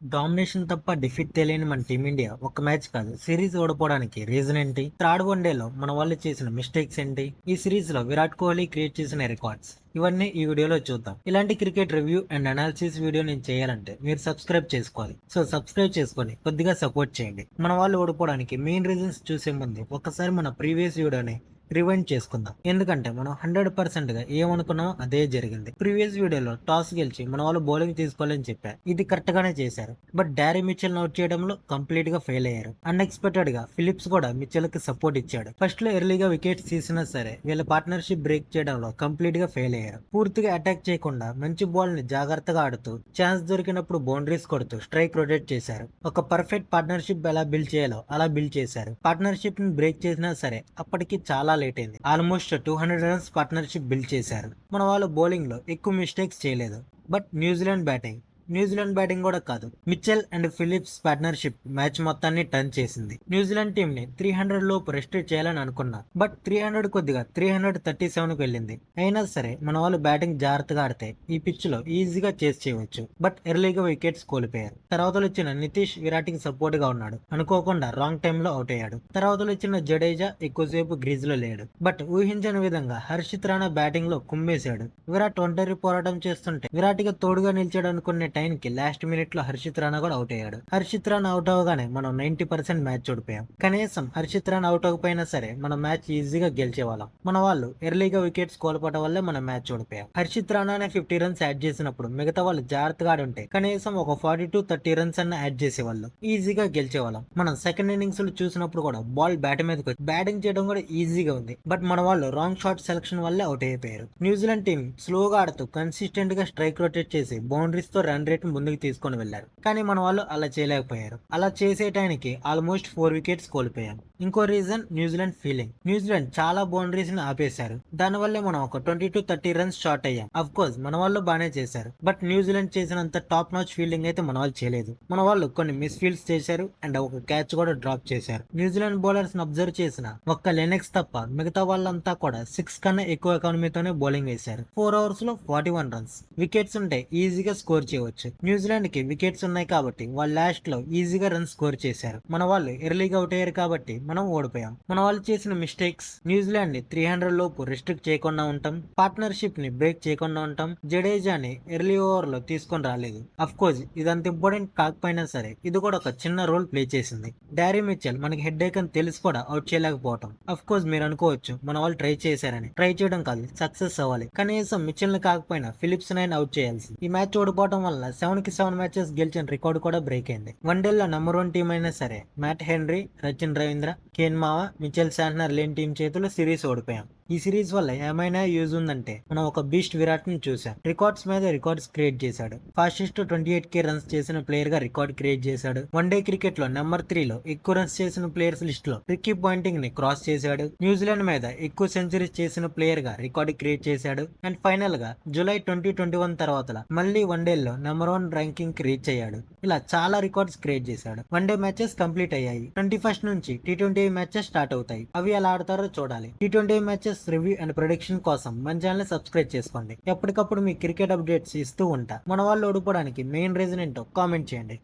Domination తప్ప defeat తెలియని మన టీమిండియా ఒక మ్యాచ్ కాదు సిరీస్ ఓడిపోవడానికి రీజన్ ఏంటి? థర్డ్ వన్డేలో మన వాళ్ళు చేసిన మిస్టేక్స్ ఏంటి? ఈ సిరీస్లో విరాట్ కోహ్లీ క్రియేట్ చేసిన రికార్డ్స్ ఇవన్నీ ఈ వీడియోలో చూద్దాం. ఇలాంటి cricket review and analysis video నేను చేయాలంటే మీరు సబ్స్క్రైబ్ చేసుకోవాలి. సో సబ్స్క్రైబ్ చేసుకొని కొద్దిగా సపోర్ట్ చేయండి. మన వాళ్ళు ఓడిపోవడానికి మెయిన్ రీజన్స్ చూసే ముందు ఒకసారి మన ప్రీవియస్ వీడియోని రివైండ్ చేసుకుందాం. ఎందుకంటే మనం హండ్రెడ్ పర్సెంట్గా ఏమనుకున్నామో అదే జరిగింది. ప్రీవియస్ వీడియోలో టాస్ గెలిచి మన వాళ్ళు బౌలింగ్ తీసుకోవాలని చెప్పారు ఇది కరెక్ట్ గానే చేశారు. బట్ డారీ మిచెల్ అవుట్ చేయడంలో కంప్లీట్గా ఫెయిల్ అయ్యారు. అన్ఎక్స్పెక్టెడ్గా ఫిలిప్స్ కూడా మిచెల్కి సపోర్ట్ ఇచ్చాడు. ఫస్ట్లో ఎర్లీగా వికెట్స్ తీసినా సరే వీళ్ళ పార్ట్నర్షిప్ బ్రేక్ చేయడంలో కంప్లీట్గా ఫెయిల్ అయ్యారు. పూర్తిగా అటాక్ చేయకుండా మంచి బాల్ని జాగ్రత్తగా ఆడుతూ ఛాన్స్ దొరికినప్పుడు బౌండరీస్ కొడుతూ స్ట్రైక్ రొటేట్ చేశారు. ఒక పర్ఫెక్ట్ పార్ట్నర్షిప్ ఎలా బిల్డ్ చేయాలో అలా బిల్డ్ చేశారు. పార్ట్నర్షిప్ని బ్రేక్ చేసినా సరే అప్పటికి చాలా లేట్ అయింది almost two hundred runs partnership build చేశారు. మన వాళ్ళు బౌలింగ్లో ఎక్కువ మిస్టేక్స్ చేయలేదు. But New Zealand batting New Zealand batting కూడా కాదు. Mitchell and Phillips partnership match మొత్తాన్ని టర్న్ చేసింది. న్యూజిలాండ్ టీం ని త్రీ హండ్రెడ్ లోపు రెస్ట్రిక్ట్ చేయాలని అనుకున్నా. బట్ త్రీ హండ్రెడ్ కొద్దిగా త్రీ హండ్రెడ్ థర్టీ సెవెన్కి వెళ్ళింది. అయినా సరే మన వాళ్ళు బ్యాటింగ్ జాగ్రత్తగా ఆడితే ఈ పిచ్లో ఈజీగా చేసి చేయవచ్చు. బట్ ఎర్లీగా వికెట్స్ కోల్పోయారు. తర్వాత వచ్చిన నితీష్ విరాట్కి సపోర్ట్గా ఉన్నాడు. అనుకోకుండా రాంగ్ టైమ్లో అవుట్ అయ్యాడు. తర్వాత వచ్చిన జడేజా ఎక్కువసేపు గ్రీజ్లో లేడు. బట్ ఊహించని విధంగా హర్షిత్ రాణా బ్యాటింగ్లో కుమ్మేశాడు. విరాట్ ఒంటరి పోరాటం చేస్తుంటే విరాట్గా తోడుగా నిలిచాడు అనుకునే టైంకి లాస్ట్ మినిట్లో హర్షిత్ రాణా కూడా అవుట్ అయ్యాడు. హర్షిత్ రాణా అవుట్ అవగానే మనం నైన్టీ పర్సెంట్ మ్యాచ్ ఓడిపోయాం. కనీసం హర్షిత్ రాణా అవుట్ అవ్వకపోయినా సరే మన మ్యాచ్ ఈజీగా గెలిచేవాళ్ళం. మన వాళ్ళు ఎర్లీగా వికెట్స్ కోల్పోవడం వల్లే మనం మ్యాచ్ ఓడిపోయాం. హర్షిత్ రాణానే ఫిఫ్టీ రన్స్ యాడ్ చేసినప్పుడు మిగతా వాళ్ళు జాగ్రత్తగా ఉంటే కనీసం ఒక ఫార్టీ టు థర్టీ రన్స్ అన్న యాడ్ చేసేవాళ్ళు. ఈజీగా గెలిచేవాళ్ళం. మనం సెకండ్ ఇన్నింగ్స్లో చూసినప్పుడు కూడా బాల్ బ్యాట్ మీదకి వచ్చి బ్యాటింగ్ చేయడం కూడా ఈజీగా ఉంది. బట్ మన వాళ్ళు రాంగ్ షాట్ సెలక్షన్ వల్లే అవుట్ అయిపోయారు. న్యూజిలాండ్ టీం స్లోగా ఆడుతూ కన్సిస్టెంట్గా స్ట్రైక్ రొటేట్ చేసి బౌండరీస్తో రన్ రేట్ ముందుకు తీసుకొని వెళ్ళారు కానీ మన వాళ్ళు అలా చేయలేకపోయారు. అలా చేసే టైంకి ఆల్మోస్ట్ ఫోర్ వికెట్స్ కోల్పోయాం ఇంకో రీజన్ న్యూజిలాండ్ ఫీలింగ్ న్యూజిలాండ్ చాలా బౌండరీస్ని ఆపేశారు. దానివల్లే మనం ఒక twenty two thirty runs short అయ్యాం. అఫ్ కోర్స్ మన వాళ్ళు బాగానే చేశారు. బట్ న్యూజిలాండ్ చేసినంత టాప్ నాచ్ ఫీల్డింగ్ అయితే మన వాళ్ళు చేయలేదు. మన వాళ్ళు కొన్ని మిస్ ఫీల్డ్స్ చేశారు అండ్ ఒక క్యాచ్ కూడా డ్రాప్ చేశారు. న్యూజిలాండ్ బౌలర్స్ని అబ్జర్వ్ చేసిన ఒక్క లెనెక్స్ తప్ప మిగతా వాళ్ళంతా కూడా సిక్స్ కన్నా ఎక్కువ ఎకానమీతోనే బౌలింగ్ వేశారు. ఫోర్ అవర్స్లో ఫార్టీ వన్ రన్స్ వికెట్స్ ఉంటే ఈజీగా స్కోర్ చేయవచ్చు. న్యూజిలాండ్కి వికెట్స్ ఉన్నాయి కాబట్టి వాళ్ళు లాస్ట్లో ఈజీగా రన్ స్కోర్ చేశారు. మన వాళ్ళు ఎర్లీగా అవుట్ అయ్యారు కాబట్టి మనం ఓడిపోయాం. మన వాళ్ళు చేసిన మిస్టేక్స్ న్యూజిలాండ్ని త్రీ హండ్రెడ్ లోపు రెస్ట్రిక్ట్ చేయకుండా ఉంటాం పార్ట్నర్షిప్ని బ్రేక్ చేయకుండా ఉంటాం జడేజాని ఎర్లీ ఓవర్లో తీసుకొని రాలేదు. అఫ్ కోర్స్ ఇదంత ఇంపార్టెంట్ కాకపోయినా సరే ఇది కూడా ఒక చిన్న రోల్ ప్లే చేసింది. డారీ మిచ్చల్ మనకి హెడ్ ఏక్ అని తెలిసి కూడా అవుట్ చేయలేకపోవటం. అఫ్ కోర్స్ మీరు అనుకోవచ్చు మన వాళ్ళు ట్రై చేశారని. ట్రై చేయడం కాదు సక్సెస్ అవ్వాలి. కనీసం మిచెల్ని కాకపోయినా ఫిలిప్స్ నైన్ అవుట్ చేయాల్సి ఈ మ్యాచ్ ఓడిపోవడం వల్ల సెవెన్కి సెవెన్ మ్యాచెస్ గెలిచిన రికార్డు కూడా బ్రేక్ అయింది. వన్డేల్లో నెంబర్ వన్ టీం అయినా సరే Matt Henry Rachin Ravindra Kane మావా మిచెల్ శాంట్నర్ లేని టీం చేతిలో సిరీస్ ఓడిపోయాం. ఈ సిరీస్ వల్ల ఏమైనా యూజ్ ఉందంటే మనం ఒక బీస్ట్ విరాట్ని చూసాం. రికార్డ్స్ మీద రికార్డ్స్ క్రియేట్ చేశాడు. Fastest twenty eight K runs చేసిన ప్లేయర్గా రికార్డ్ క్రియేట్ చేశాడు. వన్డే క్రికెట్లో నెంబర్ త్రీ లో ఎక్కువ రన్స్ చేసిన ప్లేయర్స్ లిస్ట్లో రిక్కీ పాయింటింగ్ని క్రాస్ చేశాడు. న్యూజిలాండ్ మీద ఎక్కువ సెంచరీస్ చేసిన ప్లేయర్గా రికార్డ్ క్రియేట్ చేశాడు. అండ్ ఫైనల్గా జూలై ట్వంటీ ట్వంటీ వన్ తర్వాత మళ్ళీ వన్ డేలో నెంబర్ వన్ ర్యాంకింగ్కి రీచ్ అయ్యాడు. ఇలా చాలా రికార్డ్స్ క్రియేట్ చేశాడు. వన్ డే మ్యాచెస్ కంప్లీట్ అయ్యాయి. ట్వంటీ ఫస్ట్ నుంచి టీ ట్వంటీ మ్యాచెస్ స్టార్ట్ అవుతాయి. అవి ఎలా ఆడతారో చూడాలి. T twenty matches review and prediction కోసం మన ఛానల్ సబ్స్క్రైబ్ చేసుకోండి. ఎప్పటికప్పుడు మీ క్రికెట్ అప్డేట్స్ ఇస్తూ ఉంటా. మన వాళ్ళు ఓడిపోవడానికి మెయిన్ రీజన్ ఏంటో కామెంట్ చేయండి.